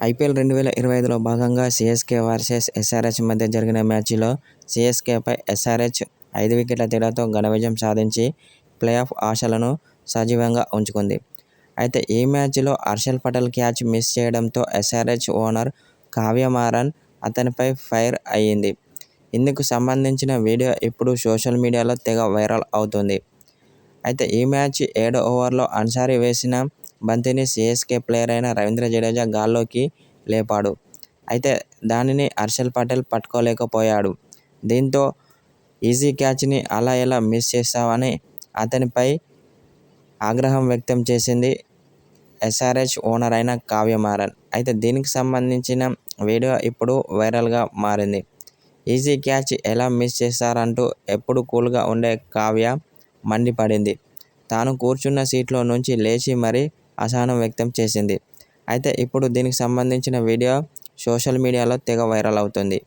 IPL రెండు వేల ఇరవై ఐదులో భాగంగా సిఎస్కే వర్సెస్ ఎస్ఆర్హెచ్ మధ్య జరిగిన మ్యాచ్లో సీఎస్కేపై ఎస్ఆర్హెచ్ ఐదు వికెట్ల తేడాతో ఘన విజయం సాధించి ప్లే ఆఫ్ ఆశలను సజీవంగా ఉంచుకుంది. అయితే ఈ మ్యాచ్లో హర్షల్ పటేల్ క్యాచ్ మిస్ చేయడంతో ఎస్ఆర్హెచ్ ఓనర్ కావ్యమారన్ అతనిపై ఫైర్ అయ్యింది. ఇందుకు సంబంధించిన వీడియో ఇప్పుడు సోషల్ మీడియాలో తెగ వైరల్ అవుతుంది అయితే ఈ మ్యాచ్ ఏడో ఓవర్లో అన్సారీ వేసిన బంతిని సీఎస్కే ప్లేయర్ అయిన రవీంద్ర జడేజా గాల్లోకి లేపాడు. అయితే దానిని హర్షల్ పటేల్ పట్టుకోలేకపోయాడు. దీంతో ఈజీ క్యాచ్ని అలా ఎలా మిస్ చేస్తావని అతనిపై ఆగ్రహం వ్యక్తం చేసింది ఎస్ఆర్హెచ్ ఓనర్ అయిన కావ్యమారన్ అయితే దీనికి సంబంధించిన వీడియో ఇప్పుడు వైరల్గా మారింది. ఈజీ క్యాచ్ ఎలా మిస్ చేశారంటూ ఎప్పుడూ కూల్గా ఉండే కావ్య మండిపడింది. తాను కూర్చున్న సీట్లో నుంచి లేచి మరీ అసహనం వ్యక్తం చేసింది. అయితే ఇప్పుడు దీనికి సంబంధించిన వీడియో సోషల్ మీడియాలో తెగ వైరల్ అవుతుంది